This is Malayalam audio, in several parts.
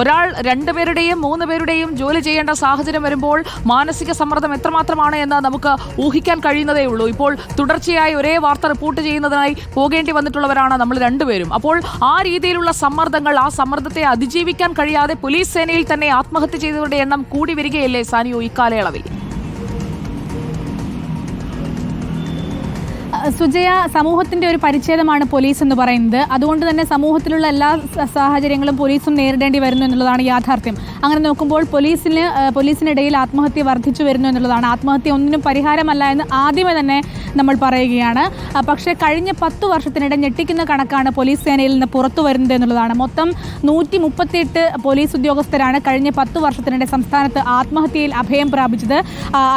ഒരാൾ രണ്ടുപേരുടെയും മൂന്ന് പേരുടെയും ജോലി ചെയ്യേണ്ട സാഹചര്യം വരുമ്പോൾ മാനസിക സമ്മർദ്ദം എത്രമാത്രമാണ് എന്ന് നമുക്ക് ഊഹിക്കാൻ കഴിയുന്നതേ ഉള്ളൂ. ഇപ്പോൾ തുടർച്ചയായി ഒരേ വാർത്ത റിപ്പോർട്ട് ചെയ്യുന്നതിനായി പോകേണ്ടി വന്നിട്ടുള്ളവരാണ് നമ്മൾ രണ്ടുപേരും. അപ്പോൾ ആ രീതിയിലുള്ള സമ്മർദ്ദങ്ങൾ ആ സമ്മർദ്ദത്തെ അതിജീവിക്കാൻ കഴിയാതെ പോലീസ് സേനയിൽ തന്നെ ആത്മഹത്യ ചെയ്തവരുടെ എണ്ണം കൂടി വരികയല്ലേ സാനിയോ ഇക്കാലയളവിൽ സുജയ സമൂഹത്തിന്റെ ഒരു പരിച്ഛേദമാണ് പോലീസ് എന്ന് പറയുന്നത്. അതുകൊണ്ട് തന്നെ സമൂഹത്തിലുള്ള എല്ലാ സാഹചര്യങ്ങളും പോലീസും നേരിടേണ്ടി വരുന്നു എന്നുള്ളതാണ് യാഥാർത്ഥ്യം. അങ്ങനെ നോക്കുമ്പോൾ പോലീസിന് പോലീസിനിടയിൽ ആത്മഹത്യ വർദ്ധിച്ചു വരുന്നു എന്നുള്ളതാണ്. ആത്മഹത്യ ഒന്നിനും പരിഹാരമല്ല എന്ന് ആദ്യമേ തന്നെ നമ്മൾ പറയുകയാണ്. പക്ഷേ കഴിഞ്ഞ പത്ത് വർഷത്തിനിടെ ഞെട്ടിക്കുന്ന കണക്കാണ് പോലീസ് സേനയിൽ നിന്ന് പുറത്തു വരുന്നത് എന്നുള്ളതാണ്. മൊത്തം നൂറ്റി മുപ്പത്തിയെട്ട് പോലീസ് ഉദ്യോഗസ്ഥരാണ് കഴിഞ്ഞ പത്ത് വർഷത്തിനിടെ സംസ്ഥാനത്ത് ആത്മഹത്യയിൽ അഭയം പ്രാപിച്ചത്.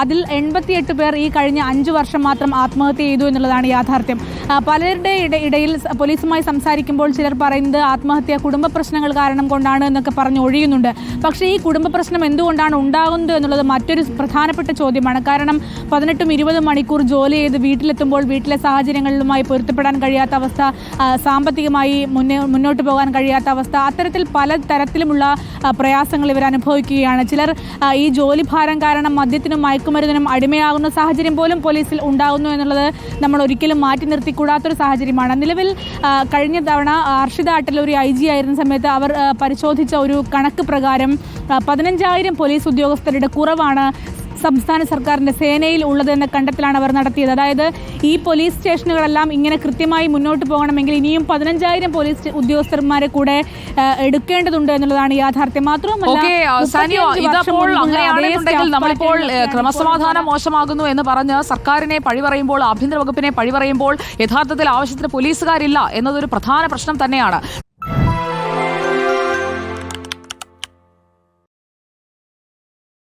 അതിൽ എൺപത്തിയെട്ട് പേർ ഈ കഴിഞ്ഞ അഞ്ച് വർഷം മാത്രം ആത്മഹത്യ ചെയ്തു എന്നുള്ളതാണ് യാഥാർത്ഥ്യം. ആ, പലരുടെ ഇട- ഇടയിൽ പോലീസുമായി സംസാരിക്കുമ്പോൾ ചിലർ പറയുന്നത് ആത്മഹത്യ കുടുംബ പ്രശ്നങ്ങൾ കാരണം കൊണ്ടാണ് എന്നൊക്കെ പറഞ്ഞ് ഒഴിയുന്നുണ്ട്. പക്ഷേ ഈ കുടുംബ പ്രശ്നം എന്തുകൊണ്ടാണ് ഉണ്ടാകുന്നത് എന്നുള്ളത് മറ്റൊരു പ്രധാനപ്പെട്ട ചോദ്യമാണ്. കാരണം പതിനെട്ടും ഇരുപതും മണിക്കൂർ ജോലി ചെയ്ത് വീട്ടിലെത്തുമ്പോൾ വീട്ടിലെ സാഹചര്യങ്ങളിലുമായി പൊരുത്തപ്പെടാൻ കഴിയാത്ത അവസ്ഥ സാമ്പത്തികമായി മുന്നേ മുന്നോട്ട് പോകാൻ കഴിയാത്ത അവസ്ഥ അത്തരത്തിൽ പല തരത്തിലുമുള്ള പ്രയാസങ്ങൾ ഇവർ അനുഭവിക്കുകയാണ്. ചിലർ ഈ ജോലി ഭാരം കാരണം മദ്യത്തിനും മയക്കുമരുന്നിനും അടിമയാകുന്ന സാഹചര്യം പോലും പോലീസിൽ ഉണ്ടാകുന്നു എന്നുള്ളത് നമ്മൾ ഒരിക്കലും മാറ്റി നിർത്തിക്കൂടാത്തൊരു സാഹചര്യമാണ്. നിലവിൽ കഴിഞ്ഞ തവണ അർഷിത അട്ടൽ ഒരു ഐ ജി ആയിരുന്ന സമയത്ത് അവർ പരിശോധിച്ച ഒരു കണക്ക് പ്രകാരം പതിനഞ്ചായിരം പോലീസ് ഉദ്യോഗസ്ഥരുടെ കുറവാണ് സംസ്ഥാന സർക്കാരിന്റെ സേനയിൽ ഉള്ളതെന്ന കണ്ടെത്തലാണ് അവർ നടത്തിയത്. അതായത് ഈ പോലീസ് സ്റ്റേഷനുകളെല്ലാം ഇങ്ങനെ കൃത്യമായി മുന്നോട്ട് പോകണമെങ്കിൽ ഇനിയും പതിനഞ്ചായിരം പോലീസ് ഉദ്യോഗസ്ഥന്മാരെ കൂടെ എടുക്കേണ്ടതുണ്ട് എന്നുള്ളതാണ് യാഥാർത്ഥ്യം. മാത്രമല്ല ഓക്കെ സാനിയോ 35 വർഷം ഇതപ്പോൾ മുൻപുള്ള അങ്ങനെയാണെന്നുണ്ടെങ്കിൽ അതേ നമ്മളിപ്പോൾ സ്റ്റാഫ് ഏഹ്, പാറ്റേണിലൊക്കെയാണ് ക്രമസമാധാനം മോശമാകുന്നു എന്ന് പറഞ്ഞ് സർക്കാരിനെ പഴി പറയുമ്പോൾ ആഭ്യന്തര വകുപ്പിനെ പഴി പറയുമ്പോൾ യഥാർത്ഥത്തിൽ ആവശ്യത്തിന് പോലീസുകാരില്ല എന്നതൊരു പ്രധാന പ്രശ്നം തന്നെയാണ്.